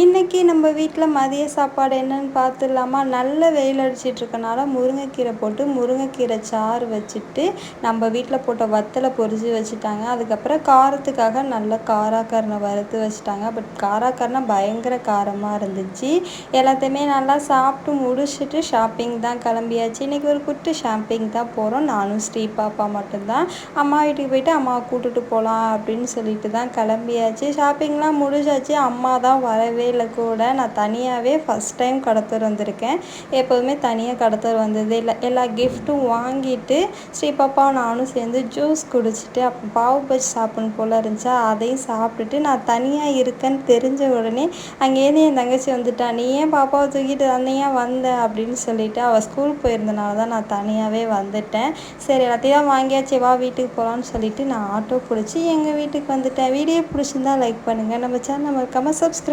இன்றைக்கி நம்ம வீட்டில் மதிய சாப்பாடு என்னன்னு பார்த்துடலாமா? நல்ல வெயில் அடிச்சிட்ருக்கனால முருங்கைக்கீரை போட்டு முருங்கைக்கீரை சாறு வச்சுட்டு நம்ம வீட்டில் போட்ட வத்தலை பொரிச்சு வச்சுட்டாங்க. அதுக்கப்புறம் காரத்துக்காக நல்ல காராக்கரனை வறுத்து வச்சுட்டாங்க. பட் காராக்கரனை பயங்கர காரமாக இருந்துச்சு. எல்லாத்தையுமே நல்லா சாப்பிட்டு முடிச்சுட்டு ஷாப்பிங் தான் கிளம்பியாச்சு. இன்றைக்கி ஒரு குட்டி ஷாப்பிங் தான் போகிறோம் நானும் ஸ்ரீ பாப்பா மட்டும்தான். அம்மா வீட்டுக்கு போயிட்டு அம்மாவை கூட்டுட்டு போகலாம் அப்படின்னு சொல்லிட்டு தான் கிளம்பியாச்சு. ஷாப்பிங்லாம் முடிஞ்சாச்சு. அம்மா தான் வரவே வந்ததில் கூட நான் தனியாகவே ஃபஸ்ட் டைம் கடத்தூர் வந்திருக்கேன். எப்போதுமே தனியாக கடத்தூர் வந்ததே இல்லை. எல்லா கிஃப்ட்டும் வாங்கிட்டு ஸ்ரீ பாப்பா நானும் சேர்ந்து ஜூஸ் குடிச்சிட்டு அப்போ பாவு பஜ்ஜி சாப்பிடணும் போல் இருந்துச்சா அதையும் சாப்பிட்டுட்டு நான் தனியாக இருக்கேன்னு தெரிஞ்ச உடனே அங்கேருந்து என் தங்கச்சி வந்துட்டா நீ ஏன் பாப்பாவை தூக்கிட்டு தனியாக வந்த? அப்படின்னு சொல்லிட்டு அவள் ஸ்கூல் போயிருந்தனால தான் நான் தனியாகவே வந்துட்டேன். சரி எல்லாத்தையும் வாங்கியாச்சு வா வீட்டுக்கு போகலான்னு சொல்லிட்டு நான் ஆட்டோ பிடிச்சி எங்கள் வீட்டுக்கு வந்துட்டேன். வீடியோ பிடிச்சிருந்தா லைக் பண்ணுங்கள் நம்ம சேனல் மறக்காமல் சப்ஸ்கிரைப்